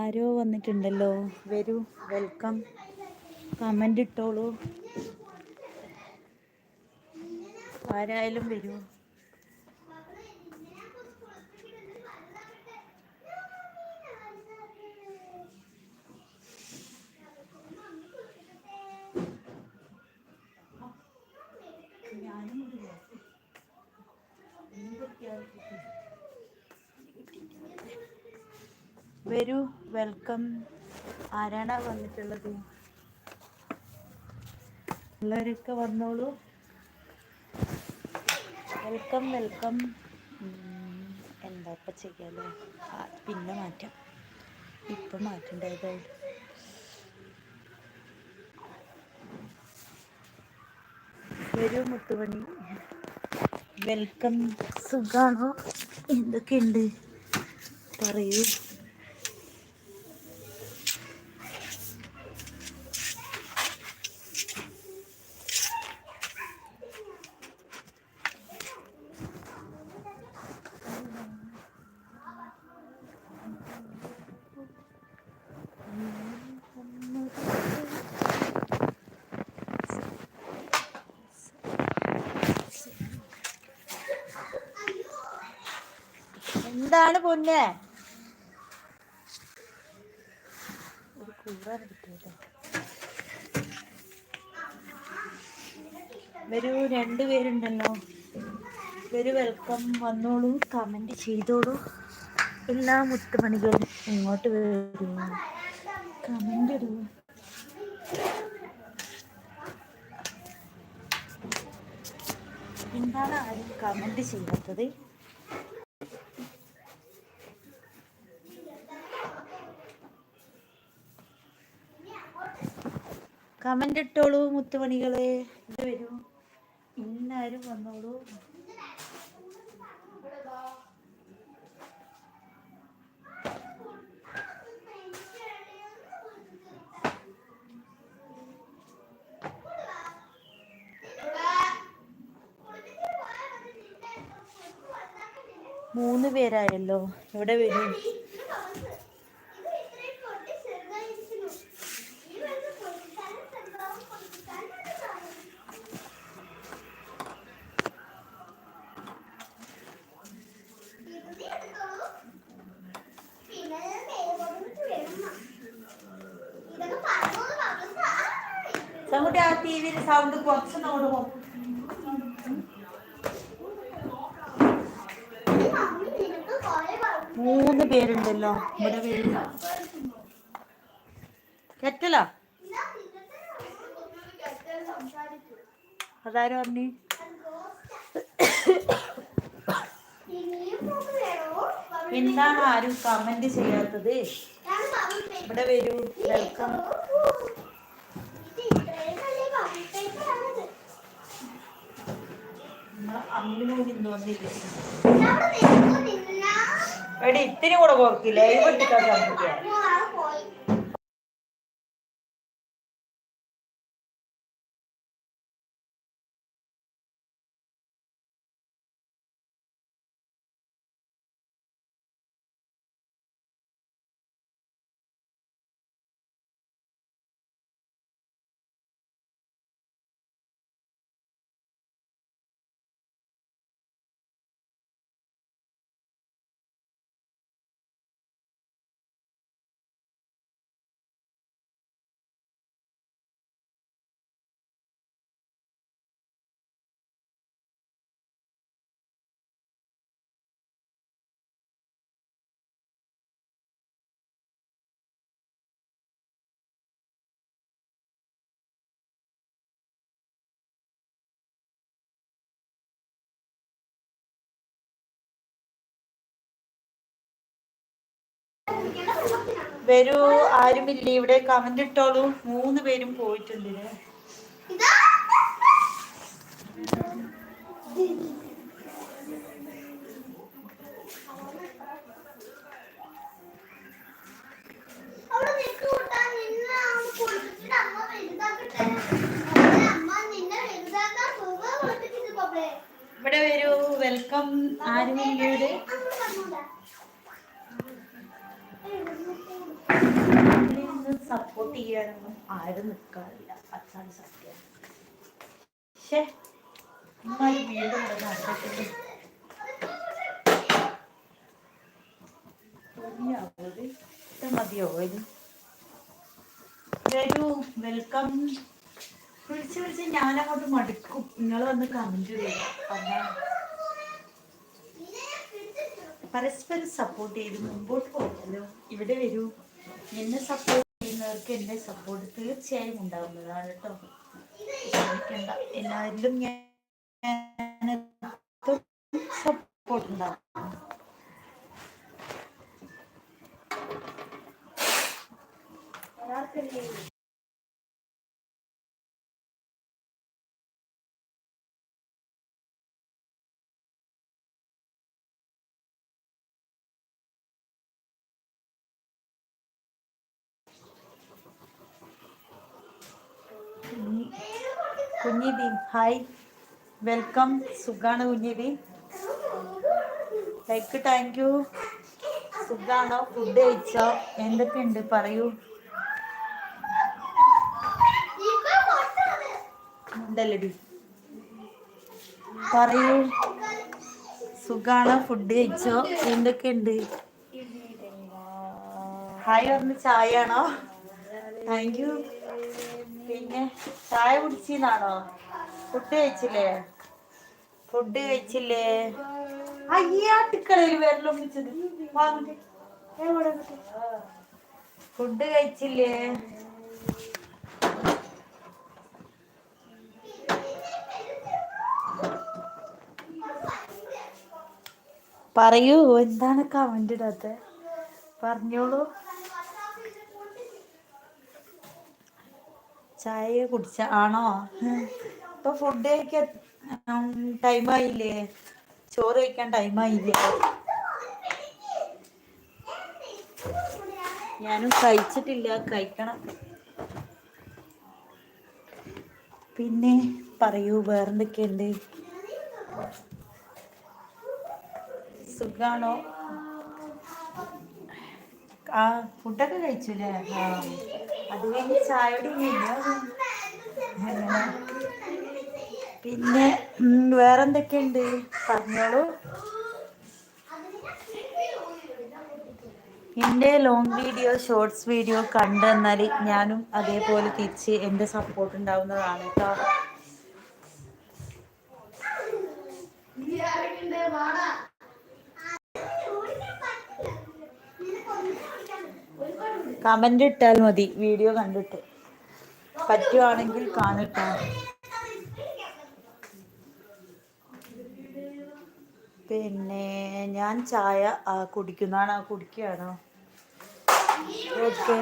ആരോ വന്നിട്ടുണ്ടല്ലോ. വരൂ welcome comment ഇട്ടോളൂ. ആരായാലും വരൂ. വരൂ വെൽക്കം ആരാണ് വന്നിട്ടുള്ളത്? ഉള്ളവരൊക്കെ വന്നോളൂ. വെൽക്കം വെൽക്കം എന്താ ഇപ്പം പിന്നെ മാറ്റാം. ഇപ്പം മാറ്റണ്ടായതായിട്ട് വരൂ മുത്തുമണി. വെൽക്കം സുഖാണോ? എന്തൊക്കെയുണ്ട്? പറയൂ. എന്താണ് പൊന്നെ? ഒരു കൂറാൻ കിട്ടിയല്ലോ വരൂ രണ്ടുപേരുണ്ടല്ലോ വരൂ വെൽക്കം വന്നോളൂ കമന്റ് ചെയ്തോളൂ. എല്ലാ മുത്തുമണികളും ഇങ്ങോട്ട് വരൂ. കമന്റ് ഇടൂ. എന്താണ് ആരും കമന്റ് ചെയ്യാത്തത്? കമന്റ് ഇട്ടോളൂ മുത്തുമണികളെ. ഇത് വരൂ. ഇന്നാരും വന്നോളൂ. മൂന്ന് പേരായല്ലോ. ഇവിടെ വരൂ? മൂന്ന് പേരുണ്ടല്ലോ. ഇവിടെ പേര് കെറ്റലാ? അതാരും പറഞ്ഞു? എന്താണ് ആരും കമന്റ് ചെയ്യാത്തത്? ഇവിടെ വരൂ. വെൽക്കം അമ്മിനോട് ഇന്ന് വന്നിരിക്കുന്നു. എടി ഇത്തിരി കൂടെ കുറക്കില്ല എഴുപത്തിട്ടാ സംഭവിക്കുക വരൂ ആരുമില്ല. ഇവിടെ കമന്റ് ഇട്ടോളൂ. മൂന്ന് പേരും പോയിട്ടുണ്ട്. ഇവിടെ വരൂ. വെൽക്കം ആരുമില്ല ഇവിടെ? സപ്പോർട്ട് ചെയ്യാനൊന്നും ആരും നിൽക്കാറില്ല അതാണ് സത്യം. പക്ഷേ ഇമ്മാതിരി വീണ്ടും ഇവിടെ മതിയോ ഇത് വരൂ വെൽക്കം വിളിച്ച് വിളിച്ച് ഞാനങ്ങോട്ട് മടുക്കും. നിങ്ങൾ വന്ന് കമന്റ് പരസ്പരം സപ്പോർട്ട് ചെയ്ത് മുമ്പോട്ട് പോകല്ലോ ഇവിടെ വരൂ. എന്നെ സപ്പോർട്ട് ചെയ്യുന്നവർക്ക് എന്റെ സപ്പോർട്ട് തീർച്ചയായും ഉണ്ടാവുന്നതാണ് കേട്ടോ. ശ്രമിക്കണ്ട എല്ലാവരിലും ഞാൻ സപ്പോർട്ട് ഉണ്ടാവും കുഞ്ഞിബി ഹായ്. വെൽക്കം. സുഖാണ് കുഞ്ഞിബി ലൈക്ക് താങ്ക് യു സുഖാണോ? ഫുഡ് കഴിച്ചോ? എന്തൊക്കെയുണ്ട്? പറയൂ. ഉണ്ടല്ലടി. പറയൂ. സുഖാണോ? ഫുഡ് കഴിച്ചോ? എന്തൊക്കെയുണ്ട്? ഹായ് ഒന്ന് ചായ ആണോ? താങ്ക് യു പിന്നെ ചായ കുടിച്ചിന്നാണോ? ഫുഡ് കഴിച്ചില്ലേ? ഫുഡ് കഴിച്ചില്ലേ? അയ്യാട്ടിക്കളയിൽ വരലും വിളിച്ചത്. ഫുഡ് കഴിച്ചില്ലേ? പറയൂ എന്താണ് കമന്റ് ഇടാത്ത? പറഞ്ഞോളൂ. ചായ കുടിച്ച ആണോ? ഇപ്പൊ ഫുഡ് കഴിക്കാൻ ടൈമായില്ലേ ചോറ് കഴിക്കാൻ ടൈമായില്ലേ ഞാനും കഴിച്ചിട്ടില്ല കഴിക്കണം. പിന്നെ പറയൂ വേറെന്തൊക്കെയുണ്ട്? സുഖാണോ? ആ ഫുഡൊക്കെ കഴിച്ചുല്ലേ ആ. അത് കഴിഞ്ഞ് ചായയുടെ പിന്നെ വേറെന്തൊക്കെയുണ്ട്? പറഞ്ഞോളൂ. എന്റെ ലോങ് വീഡിയോ ഷോർട്സ് വീഡിയോ കണ്ടെന്നാൽ ഞാനും അതേപോലെ തിരിച്ച് എന്റെ സപ്പോർട്ട് ഉണ്ടാവുന്നതാണ് കേട്ടോ കമന്റ് ഇട്ടാൽ മതി. വീഡിയോ കണ്ടിട്ട്. പറ്റുവാണെങ്കിൽ കാണട്ടെ. പിന്നെ ഞാൻ ചായ കുടിക്കുന്നതാണ്. കുടിക്കുകയാണോ? ഓക്കെ.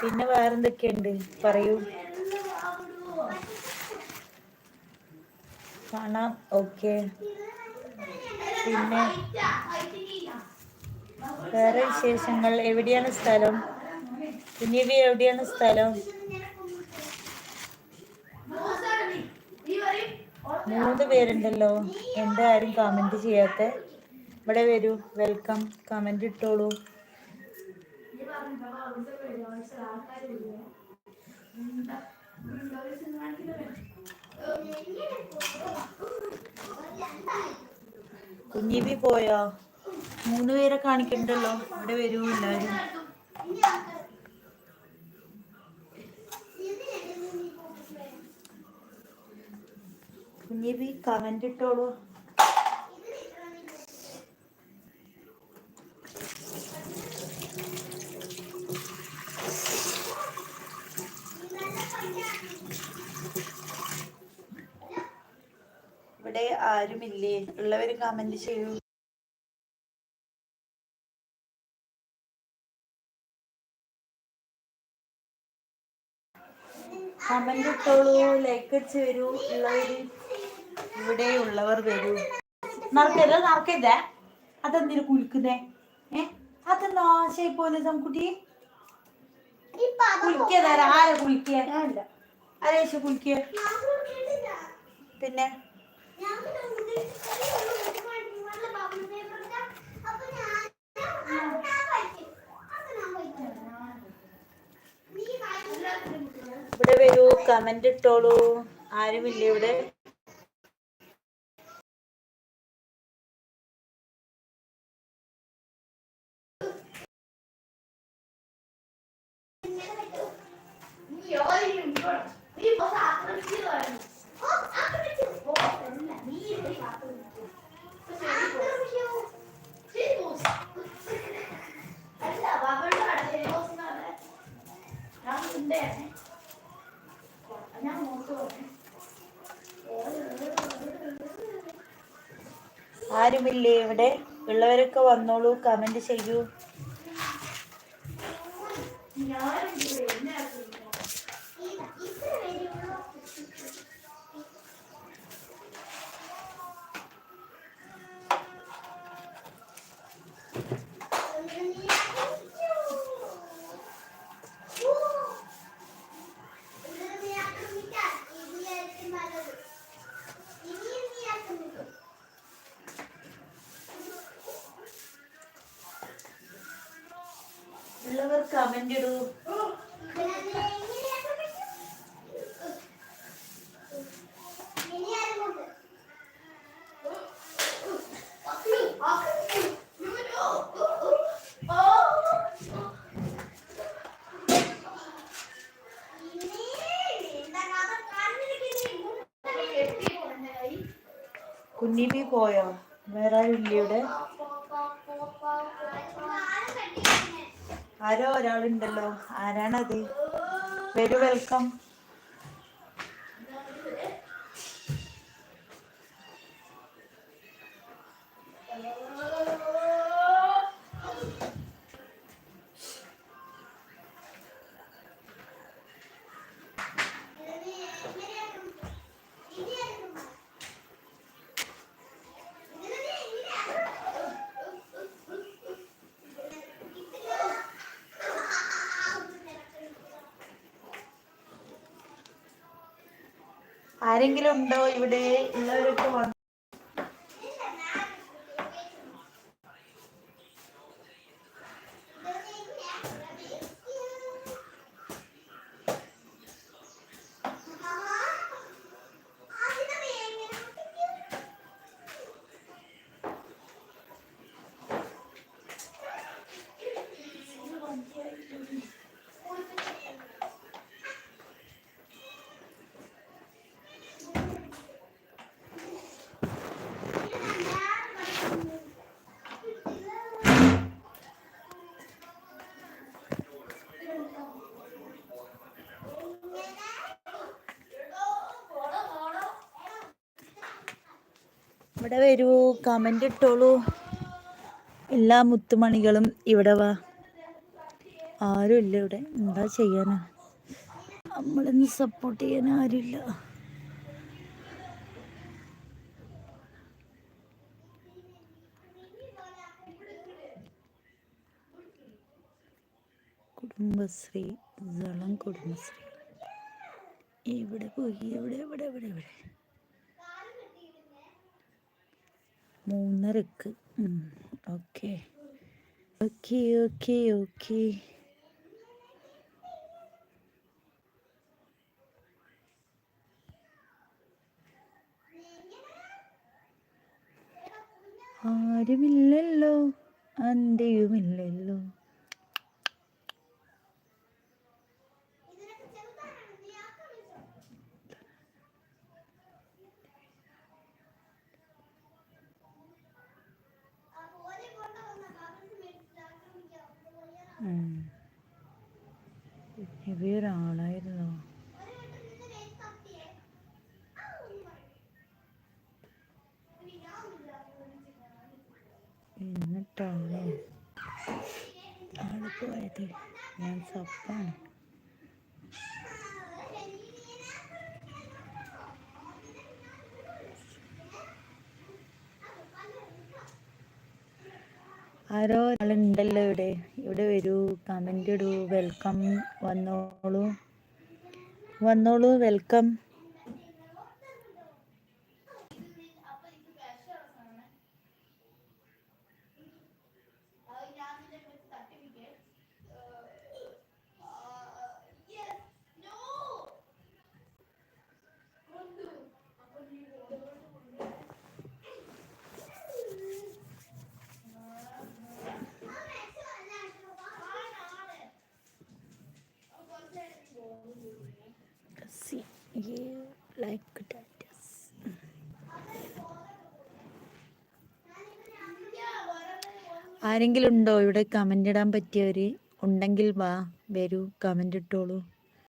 പിന്നെ വേറെന്തൊക്കെയുണ്ട്? പറയൂ. കാണാം. ഓക്കെ. പിന്നെ വേറെ വിശേഷങ്ങൾ? എവിടെയാണ് സ്ഥലം? പിന്നീട് എവിടെയാണ് സ്ഥലം? മൂന്ന് പേരുണ്ടല്ലോ. എന്താ ആരും കമന്റ് ചെയ്യാത്ത? ഇവിടെ വരൂ. വെൽക്കം കമന്റ് ഇട്ടോളൂ. കുഞ്ഞിബി പോയോ? മൂന്ന് പേരെ കാണിക്കണ്ടല്ലോ? ഇവിടെ വരൂ എല്ലാവരും കുഞ്ഞിബി കമന്റ് ഇട്ടോളൂ. ഇവിടെ ആരുമില്ലേ? ഉള്ളവര് കമന്റ് ചെയ്യൂ. കമന്റ് ഇട്ടോളൂ ലൈക്ക് അടിച്ച് വരൂ. ഉള്ളവര് ഇവിടെ ഉള്ളവർ വരൂ. നടക്കരുത് നടക്കരുതേ അതെന്തിനു കുലുക്കുന്നേ? ഏ? അതെന്താ ആശയായി പോലെ കുട്ടി കുളിക്കുക തരാം ആരെ കുളിക്കുക ആരേശ കുലിക്കുക പിന്നെ? കമന്റ് ഇട്ടോളൂ. ആരുമില്ല ഇവിടെ. ആരുമില്ലേ ഇവിടെ? ഉള്ളവരൊക്കെ വന്നോളൂ കമന്റ് ചെയ്യൂ. കമന്റ് ഇടൂ കുഞ്ഞിബി പോയോ? വേറെ ആരുമില്ലേ ഇവിടെ ആരോ ഒരാളുണ്ടല്ലോ. ആരാണത്? വെരി വെൽക്കം ആരെങ്കിലും ഉണ്ടോ ഇവിടെ? ഉള്ളവരൊക്കെ വന്നു ഇവിടെ വരൂ? കമന്റ് ഇട്ടോളൂ. എല്ലാ മുത്തുമണികളും ഇവിടെ വാ. ആരും ഇല്ല ഇവിടെ. എന്താ ചെയ്യാനാ? നമ്മളിന്ന് സപ്പോർട്ട് ചെയ്യാൻ ആരുമില്ല. കുടുംബശ്രീ കുടുംബശ്രീ. ഇവിടെ പോയി ഇവിടെ ഇവിടെ ഇവിടെ ഇവിടെ. മൂന്നരക്ക്. ഓക്കെ. Okay okay okay. ആരുമില്ലല്ലോ അന്റെയുമില്ലല്ലോ. ഇവയൊരാളായിരുന്നോ? എന്നിട്ടാണ്? ആൾ പോയത് ഞാൻ സപ്പാണ്. ആരോ ആളുണ്ടല്ലോ ഇവിടെ. ഇവിടെ വരൂ കമന്റ് ഇടൂ വെൽക്കം വന്നോളൂ. വന്നോളൂ വെൽക്കം ഞാൻ ആരെങ്കിലും ഉണ്ടോ ഇവിടെ കമന്റ് ഇടാൻ പറ്റിയവര്? ഉണ്ടെങ്കിൽ വാ വരൂ കമന്റ് ഇട്ടോളൂ.